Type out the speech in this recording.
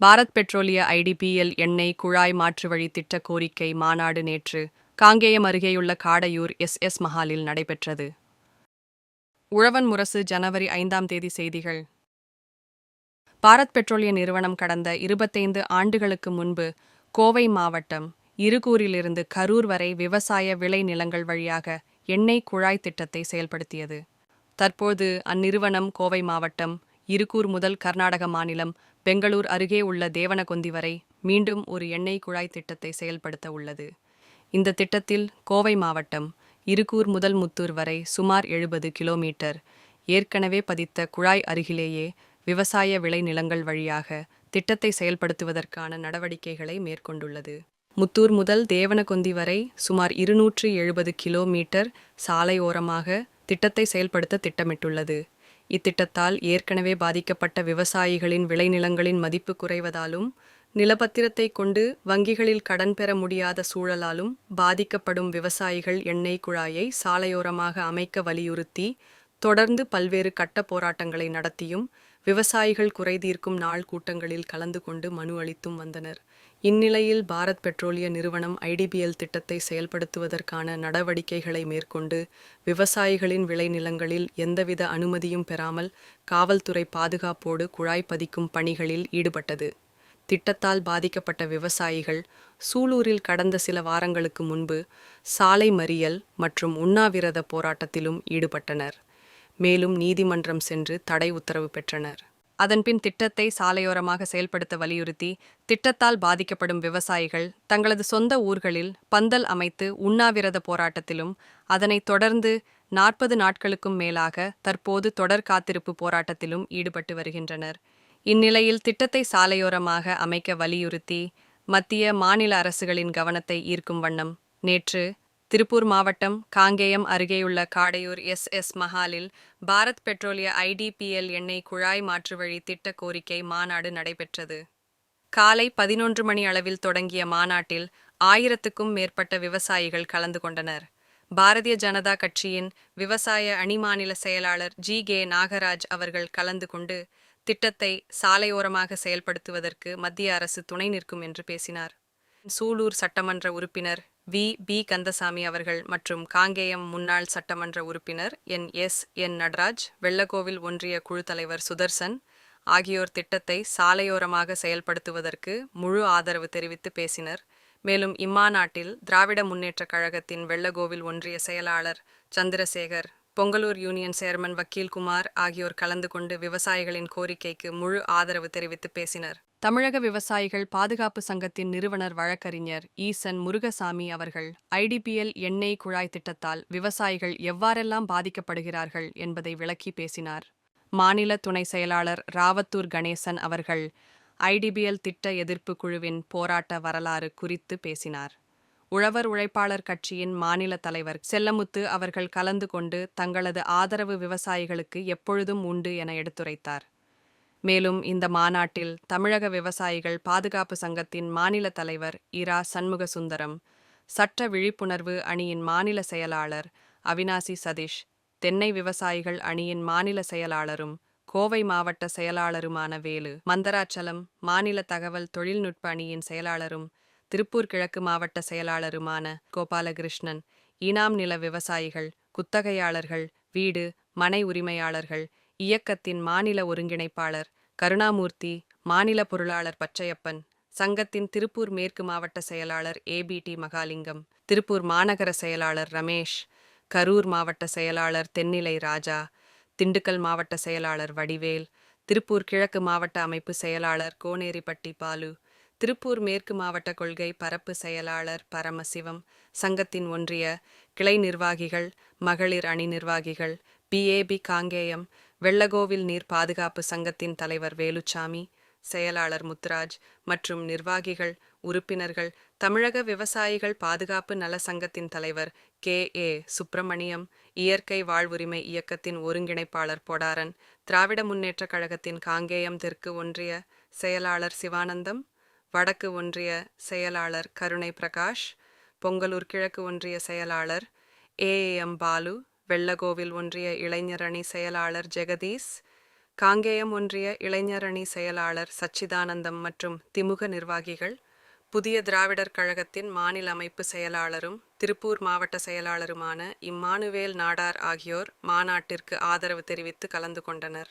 பாரத் பெட்ரோலிய ஐடிபிஎல் எண்ணெய் குழாய் மாற்று வழி திட்ட கோரிக்கை மாநாடு நேற்று காங்கேயம் அருகேயுள்ள காடையூர் எஸ் எஸ் மஹாலில் நடைபெற்றது. உழவன் முரசு ஜனவரி ஐந்தாம் தேதி செய்திகள். பாரத் பெட்ரோலிய நிறுவனம் கடந்த இருபத்தைந்து ஆண்டுகளுக்கு முன்பு கோவை மாவட்டம் இருகூரிலிருந்து கரூர் வரை விவசாய விளை நிலங்கள் வழியாக எண்ணெய் குழாய் திட்டத்தை செயல்படுத்தியது. தற்போது அந்நிறுவனம் கோவை மாவட்டம் இருகூர் முதல் கர்நாடக மாநிலம் பெங்களூர் அருகே உள்ள தேவனகொந்தி வரை மீண்டும் ஒரு எண்ணெய் குழாய் திட்டத்தை செயல்படுத்த உள்ளது. இந்த திட்டத்தில் கோவை மாவட்டம் இருகூர் முதல் முத்தூர் வரை சுமார் எழுபது கிலோமீட்டர் ஏற்கனவே பதித்த குழாய் அருகிலேயே விவசாய விளைநிலங்கள் வழியாக திட்டத்தை செயல்படுத்துவதற்கான நடவடிக்கைகளை மேற்கொண்டுள்ளது. முத்தூர் முதல் தேவனகொந்தி வரை சுமார் இருநூற்று எழுபது கிலோமீட்டர் சாலையோரமாக திட்டத்தை செயல்படுத்த திட்டமிட்டுள்ளது. இத்திட்டத்தால் ஏற்கனவே பாதிக்கப்பட்ட விவசாயிகளின் விளைநிலங்களின் மதிப்பு குறைவதாலும் நிலப்பத்திரத்தை கொண்டு வங்கிகளில் கடன் பெற முடியாத சூழலாலும் பாதிக்கப்படும் விவசாயிகள் எண்ணெய் குழாயை சாலையோரமாக அமைக்க வலியுறுத்தி தொடர்ந்து பல்வேறு கட்ட போராட்டங்களை நடத்தியும் விவசாயிகள் குறைதீர்க்கும் நாள் கூட்டங்களில் கலந்து கொண்டு மனு அளித்தும் வந்தனர். இந்நிலையில் பாரத் பெட்ரோலிய நிறுவனம் ஐடிபிஎல் திட்டத்தை செயல்படுத்துவதற்கான நடவடிக்கைகளை மேற்கொண்டு விவசாயிகளின் விளைநிலங்களில் எந்தவித அனுமதியும் பெறாமல் காவல்துறை பாதுகாப்போடு குழாய் பதிக்கும் பணிகளில் ஈடுபட்டது. திட்டத்தால் பாதிக்கப்பட்ட விவசாயிகள் சூலூரில் கடந்த சில வாரங்களுக்கு முன்பு சாலை மறியல் மற்றும் உண்ணாவிரத போராட்டத்திலும் ஈடுபட்டனர். மேலும் நீதிமன்றம் சென்று தடை உத்தரவு பெற்றனர். அதன்பின் திட்டத்தை சாலையோரமாக செயல்படுத்த வலியுறுத்தி திட்டத்தால் பாதிக்கப்படும் விவசாயிகள் தங்களது சொந்த ஊர்களில் பந்தல் அமைத்து உண்ணாவிரத போராட்டத்திலும் அதனைத் தொடர்ந்து நாற்பது நாட்களுக்கும் மேலாக தற்போது தொடர் காத்திருப்பு போராட்டத்திலும் ஈடுபட்டு வருகின்றனர். இந்நிலையில் திட்டத்தை சாலையோரமாக அமைக்க வலியுறுத்தி மத்திய மாநில அரசுகளின் கவனத்தை ஈர்க்கும் வண்ணம் நேற்று திருப்பூர் மாவட்டம் காங்கேயம் அருகேயுள்ள காடையூர் எஸ் எஸ் மஹாலில் பாரத் பெட்ரோலிய ஐடிபிஎல் எண்ணெய் குழாய் மாற்று வழி திட்ட கோரிக்கை மாநாடு நடைபெற்றது. காலை பதினொன்று மணி அளவில் தொடங்கிய மாநாட்டில் ஆயிரத்துக்கும் மேற்பட்ட விவசாயிகள் கலந்து கொண்டனர். பாரதிய ஜனதா கட்சியின் விவசாய அணிமாநில செயலாளர் ஜி. கே. நாகராஜ் அவர்கள் கலந்து கொண்டு திட்டத்தை சாலையோரமாக செயல்படுத்துவதற்கு மத்திய அரசு துணை நிற்கும் என்று பேசினார். சூலூர் சட்டமன்ற உறுப்பினர் வி. பி. கந்தசாமி அவர்கள் மற்றும் காங்கேயம் முன்னாள் சட்டமன்ற உறுப்பினர் N. S. N. Nataraj Vellakovil ஒன்றிய குழு தலைவர் சுதர்சன் ஆகியோர் திட்டத்தை சாலையோரமாக செயல்படுத்துவதற்கு முழு ஆதரவு தெரிவித்து பேசினர். மேலும் இம்மாநாட்டில் திராவிட முன்னேற்றக் கழகத்தின் வெள்ளகோவில் ஒன்றிய செயலாளர் சந்திரசேகர் பொங்கலூர் யூனியன் சேர்மன் வக்கீல்குமார் ஆகியோர் கலந்து கொண்டு விவசாயிகளின் கோரிக்கைக்கு முழு ஆதரவு தெரிவித்து பேசினர். தமிழக விவசாயிகள் பாதுகாப்பு சங்கத்தின் நிறுவனர் வழக்கறிஞர் ஈசன் முருகசாமி அவர்கள் ஐடிபிஎல் எண்ணெய் குழாய் திட்டத்தால் விவசாயிகள் எவ்வாறெல்லாம் பாதிக்கப்படுகிறார்கள் என்பதை விளக்கி பேசினார். மாநில துணை செயலாளர் ராவத்தூர் கணேசன் அவர்கள் ஐடிபிஎல் திட்ட எதிர்ப்பு குழுவின் போராட்ட வரலாறு குறித்து பேசினார். உழவர் உழைப்பாளர் கட்சியின் மாநில தலைவர் செல்லமுத்து அவர்கள் கலந்து கொண்டு தங்களது ஆதரவு விவசாயிகளுக்கு எப்பொழுதும் உண்டு என எடுத்துரைத்தார். மேலும் இந்த மாநாட்டில் தமிழக விவசாயிகள் பாதுகாப்பு சங்கத்தின் மாநில தலைவர் இரா சண்முக சுந்தரம் சட்ட விழிப்புணர்வு அணியின் மாநில செயலாளர் அவினாசி சதீஷ் தென்னை விவசாயிகள் அணியின் மாநில செயலாளரும் கோவை மாவட்ட செயலாளருமான வேலு மந்தராச்சலம் மாநில தகவல் தொழில்நுட்ப அணியின் செயலாளரும் திருப்பூர் கிழக்கு மாவட்ட செயலாளருமான கோபாலகிருஷ்ணன் இனாம் நில விவசாயிகள் குத்தகையாளர்கள் வீடு மனை உரிமையாளர்கள் இயக்கத்தின் மாநில ஒருங்கிணைப்பாளர் கருணாமூர்த்தி மாநில பொருளாளர் பச்சையப்பன் சங்கத்தின் திருப்பூர் மேற்கு மாவட்ட செயலாளர் ஏபிடி மகாலிங்கம் திருப்பூர் மாநகர செயலாளர் ரமேஷ் கரூர் மாவட்ட செயலாளர் தென்னிலை ராஜா திண்டுக்கல் மாவட்ட செயலாளர் வடிவேல் திருப்பூர் கிழக்கு மாவட்ட அமைப்பு செயலாளர் கோனேரிப்பட்டி பாலு திருப்பூர் மேற்கு மாவட்ட கொள்கை பரப்பு செயலாளர் பரமசிவம் சங்கத்தின் ஒன்றிய கிளை நிர்வாகிகள் மகளிர் அணி நிர்வாகிகள் பிஏபி காங்கேயம் வெள்ளகோவில் நீர் பாதுகாப்பு சங்கத்தின் தலைவர் வேலுச்சாமி செயலாளர் முத்துராஜ் மற்றும் நிர்வாகிகள் உறுப்பினர்கள் தமிழக விவசாயிகள் பாதுகாப்பு நல சங்கத்தின் தலைவர் கே. ஏ. சுப்பிரமணியம் இயற்கை வாழ்வுரிமை இயக்கத்தின் ஒருங்கிணைப்பாளர் பொடாரன் திராவிட முன்னேற்றக் கழகத்தின் காங்கேயம் தெற்கு ஒன்றிய செயலாளர் சிவானந்தம் வடக்கு ஒன்றிய செயலாளர் கருணை பிரகாஷ் பொங்கலூர் கிழக்கு ஒன்றிய செயலாளர் ஏஎம் பாலு வெள்ளகோவில் ஒன்றிய இளைஞரணி செயலாளர் ஜெகதீஷ் காங்கேயம் ஒன்றிய இளைஞரணி செயலாளர் சச்சிதானந்தம் மற்றும் திமுக நிர்வாகிகள் புதிய திராவிடர் கழகத்தின் மாநில அமைப்பு செயலாளரும் திருப்பூர் மாவட்ட செயலாளருமான இம்மானுவேல் நாடார் ஆகியோர் மாநாட்டிற்கு ஆதரவு தெரிவித்து கலந்து கொண்டனர்.